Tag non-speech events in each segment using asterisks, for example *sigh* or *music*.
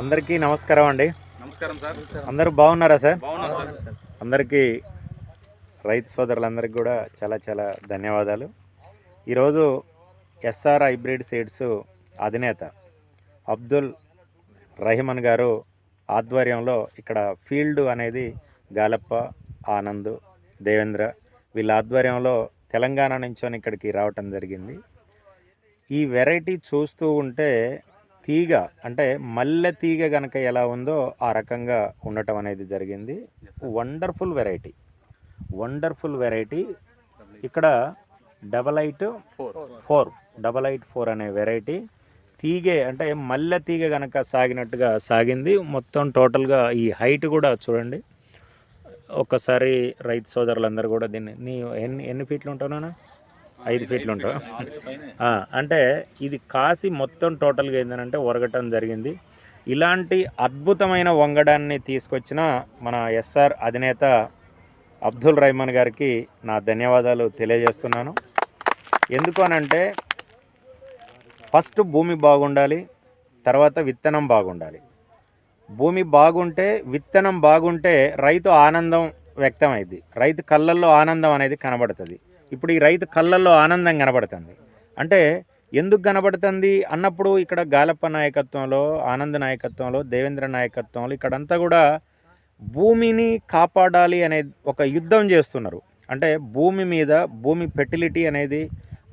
అందరికీ నమస్కారం అండి. నమస్కారం సార్. అందరూ బాగున్నారా సార్? అందరికీ రైతు సోదరులందరికీ కూడా చాలా చాలా ధన్యవాదాలు. ఈరోజు ఎస్ఆర్ హైబ్రిడ్ సీడ్స్ అధినేత అబ్దుల్ రహిమన్ గారు ఆధ్వర్యంలో ఇక్కడ ఫీల్డ్ అనేది గాలప్ప ఆనంద్ దేవేంద్ర వీళ్ళ ఆధ్వర్యంలో తెలంగాణ నుంచి ఇక్కడికి రావటం జరిగింది. ఈ వెరైటీ చూస్తూ ఉంటే తీగ అంటే మల్లె తీగ గనక ఎలా ఉందో ఆ రకంగా ఉండటం అనేది జరిగింది. వండర్ఫుల్ వెరైటీ వండర్ఫుల్ వెరైటీ ఇక్కడ double eight four four double eight four అనే వెరైటీ తీగే అంటే మల్లె తీగ గనక సాగినట్టుగా సాగింది. మొత్తం టోటల్గా ఈ హైట్ కూడా చూడండి. ఒక్కసారి రైతు సోదరులందరూ కూడా దీన్ని నీ ఎన్ని ఎన్ని ఫీట్లు ఉంటావునా ఐదు ఫీట్లు ఉంటావు ఆ, అంటే ఇది కాసి మొత్తం టోటల్గా ఏంటంటే ఒరగటం జరిగింది. ఇలాంటి అద్భుతమైన వంగడాన్ని తీసుకొచ్చిన మన ఎస్ఆర్ అధినేత అబ్దుల్ రహమాన్ గారికి నా ధన్యవాదాలు తెలియజేస్తున్నాను. ఎందుకు అనంటే ఫస్ట్ భూమి బాగుండాలి తర్వాత విత్తనం బాగుండాలి. భూమి బాగుంటే విత్తనం బాగుంటే రైతు ఆనందం వ్యక్తమైంది రైతు కళ్ళల్లో ఆనందం అనేది కనబడుతుంది. ఇప్పుడు ఈ రైతు కళ్ళల్లో ఆనందం కనబడుతుంది. అంటే ఎందుకు కనబడుతుంది? అన్నప్పుడు ఇక్కడ గాలప్ప నాయకత్వంలో ఆనంద్ నాయకత్వంలో దేవేంద్ర నాయకత్వంలో ఇక్కడంతా కూడా భూమిని కాపాడాలి అనే ఒక యుద్ధం చేస్తున్నారు. అంటే భూమి మీద భూమి ఫెర్టిలిటీ అనేది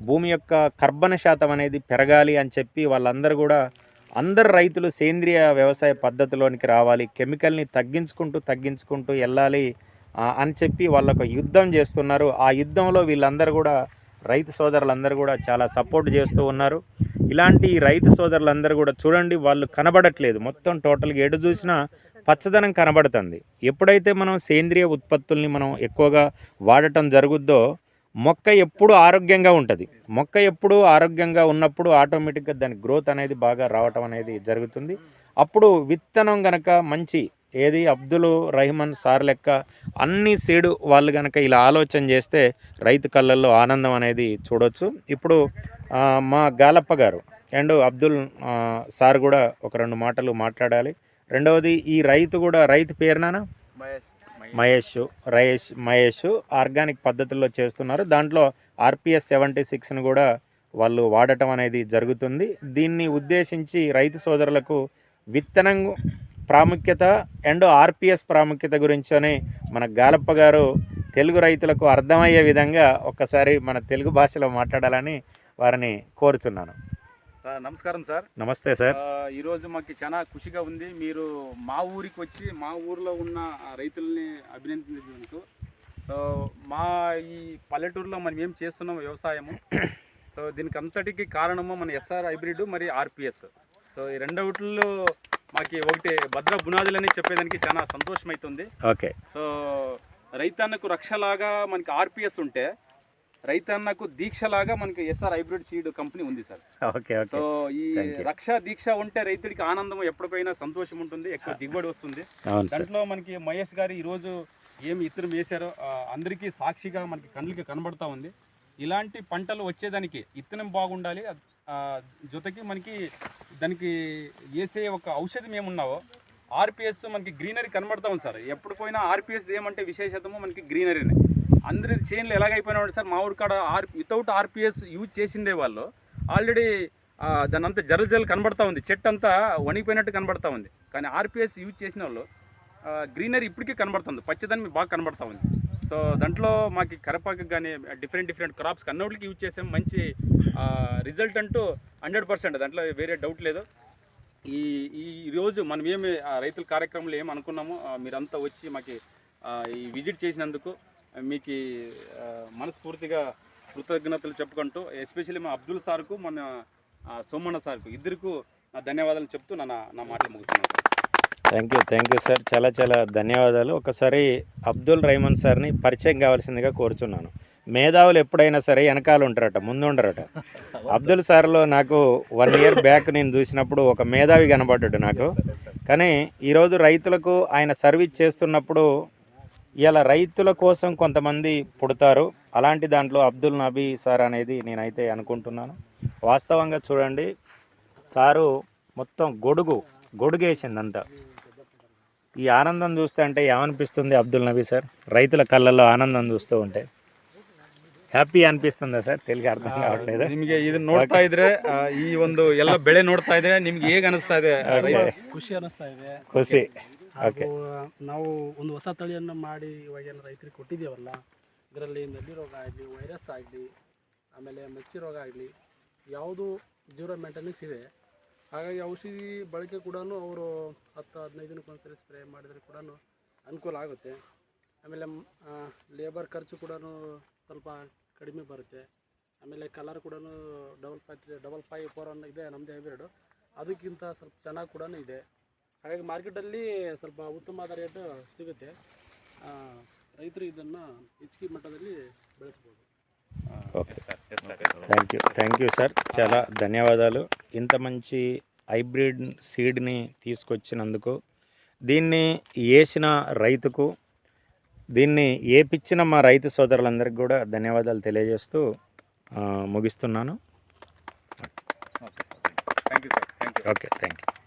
భూమి యొక్క కర్బన శాతం అనేది పెరగాలి అని చెప్పి వాళ్ళందరూ కూడా అందరు రైతులు సేంద్రియ వ్యవసాయ పద్ధతిలోనికి రావాలి కెమికల్ని తగ్గించుకుంటూ తగ్గించుకుంటూ వెళ్ళాలి అని చెప్పి వాళ్ళు ఒక యుద్ధం చేస్తున్నారు. ఆ యుద్ధంలో వీళ్ళందరూ కూడా రైతు సోదరులందరూ కూడా చాలా సపోర్ట్ చేస్తూ ఉన్నారు. ఇలాంటి రైతు సోదరులందరూ కూడా చూడండి వాళ్ళు కనబడట్లేదు. మొత్తం టోటల్గా ఎటు చూసినా పచ్చదనం కనబడుతుంది. ఎప్పుడైతే మనం సేంద్రియ ఉత్పత్తుల్ని మనం ఎక్కువగా వాడటం జరుగుద్దో మొక్క ఎప్పుడు ఆరోగ్యంగా ఉంటుంది. మొక్క ఎప్పుడు ఆరోగ్యంగా ఉన్నప్పుడు ఆటోమేటిక్గా దాని గ్రోత్ అనేది బాగా రావటం అనేది జరుగుతుంది. అప్పుడు విత్తనం గనక మంచి ఏది అబ్దుల్ రహమాన్ సార్ లెక్క అన్ని సీడు వాళ్ళు గనక ఇలా ఆలోచన చేస్తే రైతు కళ్ళల్లో ఆనందం అనేది చూడొచ్చు. ఇప్పుడు మా గాలప్ప గారు అండ్ అబ్దుల్ సార్ కూడా ఒక రెండు మాటలు మాట్లాడాలి. రెండవది ఈ రైతు కూడా రైతు పేరునానా మహేష్. రయేష్ మహేష్ ఆర్గానిక్ పద్ధతుల్లో చేస్తున్నారు. దాంట్లో ఆర్పిఎస్ సెవెంటీ సిక్స్ని కూడా వాళ్ళు వాడటం అనేది జరుగుతుంది. దీన్ని ఉద్దేశించి రైతు సోదరులకు విత్తనం ప్రాముఖ్యత అండ్ ఆర్పిఎస్ ప్రాముఖ్యత గురించని మన గాలప్ప గారు తెలుగు రైతులకు అర్థమయ్యే విధంగా ఒక్కసారి మన తెలుగు భాషలో మాట్లాడాలని వారిని కోరుచున్నాను. నమస్కారం సార్. నమస్తే సార్. ఈరోజు మాకు చాలా ఖుషిగా ఉంది. మీరు మా ఊరికి వచ్చి మా ఊర్లో ఉన్న రైతుల్ని అభినందించినందుకు. సో మా ఈ పల్లెటూరులో మనం ఏం చేస్తున్నాం వ్యవసాయము? సో దీనికి అంతటికి కారణము మన ఎస్ఆర్ హైబ్రిడ్ మరి ఆర్పిఎస్. సో ఈ రెండవట్లో మాకు ఒకటి భద్ర బునాదులని చెప్పేదానికి చాలా సంతోషం అవుతుంది ఓకే. సో రైతన్నకు రక్షలాగా మనకి ఆర్పిఎస్ ఉంటే రైతన్నకు దీక్షలాగా మనకి ఎస్ఆర్ హైబ్రిడ్ సీడ్ కంపెనీ ఉంది సార్. ఓకే సో ఈ. రక్ష దీక్ష ఉంటే రైతుడికి ఆనందం ఎప్పటికైనా సంతోషం ఉంటుంది ఎక్కువ *laughs* దిగుబడి వస్తుంది. దాంట్లో మనకి మహేష్ గారు ఈ రోజు ఏమి ఇత్తనం వేశారో అందరికీ సాక్షిగా మనకి కళ్ళకి కనబడతా ఉంది. ఇలాంటి పంటలు వచ్చేదానికి ఇత్తనం బాగుండాలి జొతకి మనకి దానికి వేసే ఒక ఔషధం ఏమున్నావో ఆర్పిఎస్ మనకి గ్రీనరీ కనబడతా ఉంది సార్. ఎప్పుడు పోయినా ఆర్పిఎస్ ఏమంటే విశేషతము మనకి గ్రీనరీనే. అందరి చేన్లు ఎలాగైపోయినాడు సార్ మా ఊరి కాడ ఆర్ వితౌట్ ఆర్పిఎస్ యూజ్ చేసిండే వాళ్ళు ఆల్రెడీ దాని అంతా జర జల్ కనబడతా ఉంది. చెట్టు అంతా వణిగిపోయినట్టు కనబడతా ఉంది. కానీ ఆర్పిఎస్ యూజ్ చేసిన వాళ్ళు గ్రీనరీ ఇప్పటికీ కనబడుతుంది పచ్చదనం బాగా కనబడతా ఉంది. సో దాంట్లో మాకు కరపాకు కానీ డిఫరెంట్ డిఫరెంట్ క్రాప్స్ అన్నిటికి యూజ్ చేసాం. మంచి రిజల్ట్ అంటూ హండ్రెడ్ పర్సెంట్ దాంట్లో వేరే డౌట్ లేదు. ఈ ఈ రోజు మనం ఏమి ఆ, రైతుల కార్యక్రమంలో ఏమి అనుకున్నామో మీరంతా వచ్చి మాకు ఈ విజిట్ చేసినందుకు మీకు మనస్ఫూర్తిగా కృతజ్ఞతలు చెప్పుకుంటూ ఎస్పెషల్లీ మా అబ్దుల్ సార్కు మన సోమన్న సార్కు ఇద్దరికు నా ధన్యవాదాలు చెప్తూ నా- నా మాటలు ముగుతున్నాను thank you thank you sir. చాలా చాలా ధన్యవాదాలు. ఒకసారి అబ్దుల్ రహమాన్ సార్ని పరిచయం కావాల్సిందిగా కోరుచున్నాను. మేధావులు ఎప్పుడైనా సరే వెనకాల ఉంటారట ముందు ఉండరట. అబ్దుల్ సార్లో నాకు వన్ ఇయర్ బ్యాక్ నేను చూసినప్పుడు ఒక మేధావి కనబడ్డాడు నాకు. కానీ ఈరోజు రైతులకు ఆయన సర్వీస్ చేస్తున్నప్పుడు ఇలా రైతుల కోసం కొంతమంది పుడతారు. అలాంటి దాంట్లో అబ్దుల్ నబీ సార్ అనేది నేనైతే అనుకుంటున్నాను. వాస్తవంగా చూడండి సారు మొత్తం గొడుగు గొడుగేసిందంతా. ఈ ఆనందం చూస్తే అంటే ఏమనిపిస్తుంది అబ్దుల్ నబీ సార్ రైతుల కళ్ళల్లో ఆనందం చూస్తూ ఉంటే హ్యాపీ అనిపిస్తుందా సార్ తెలుగు అర్థం కావట్లేదు ನಿಮಗೆ ಇದನ್ನ ನೋಡ್ತಾ ಇದ್ರೆ ಆ, ಈ ಒಂದು ಎಲ್ಲ ಬೆಳೆ ನೋಡ್ತಾ ಇದ್ರೆ ನಿಮ್ಗೆ ಹೇಗ್ ಅನಿಸ್ತಾ ಇದೆ ಆ, ರೈತ? ಖುಷಿ ಅನ್ನಿಸ್ತಾ ಇದೆ ಖುಷಿ ಹಾಗೂ ನಾವು ಒಂದು ಹೊಸ ತಳಿಯನ್ನು ಮಾಡಿ ಇವಾಗೇನು ರೈತರಿಗೆ ಕೊಟ್ಟಿದ್ದೀವಲ್ಲ ಇದರಲ್ಲಿ ನದಿ ರೋಗ ಆಗಲಿ ವೈರಸ್ ಆಗಲಿ ಆಮೇಲೆ ಮಚ್ಚಿ ರೋಗ ಆಗಲಿ ಯಾವುದು ಜೀರೋ ಮೇಂಟೆನೆನ್ಸ್ ಇದೆ ಹಾಗಾಗಿ ಔಷಧಿ ಬಳಕೆ ಕೂಡ ಅವರು ಹತ್ತು, ಹದಿನೈದು ದಿನಕ್ಕೆ ಒಂದ್ಸರಿ ಸ್ಪ್ರೇ ಮಾಡಿದರೆ ಕೂಡ ಅನುಕೂಲ ಆಗುತ್ತೆ. ಆಮೇಲೆ ಲೇಬರ್ ಖರ್ಚು ಕೂಡ ಸ್ವಲ್ಪ ಕಡಿಮೆ ಬರುತ್ತೆ. ಆಮೇಲೆ ಕಲರ್ ಕೂಡ double five double five four one ಇದೆ ನಮ್ಮದೇ ಹೈಬ್ರಿಡು ಅದಕ್ಕಿಂತ ಸ್ವಲ್ಪ ಚೆನ್ನಾಗಿ ಕೂಡ ಇದೆ. ಹಾಗಾಗಿ ಮಾರ್ಕೆಟಲ್ಲಿ ಸ್ವಲ್ಪ ಉತ್ತಮವಾದ ರೇಟು ಸಿಗುತ್ತೆ. ರೈತರು ಇದನ್ನು ಹೆಚ್ಚಿಗೆ ಮಟ್ಟದಲ್ಲಿ ಬೆಳೆಸ್ಬೋದು. Okay thank you thank you sir చాలా ధన్యవాదాలు. ఇంత మంచి హైబ్రిడ్ సీడ్ని తీసుకొచ్చినందుకు దీన్ని వేసిన రైతుకు దీన్ని ఏపిచ్చిన మా రైతు సోదరులందరికీ కూడా ధన్యవాదాలు తెలియజేస్తూ ముగిస్తున్నాను. Thank you sir thank you okay thank you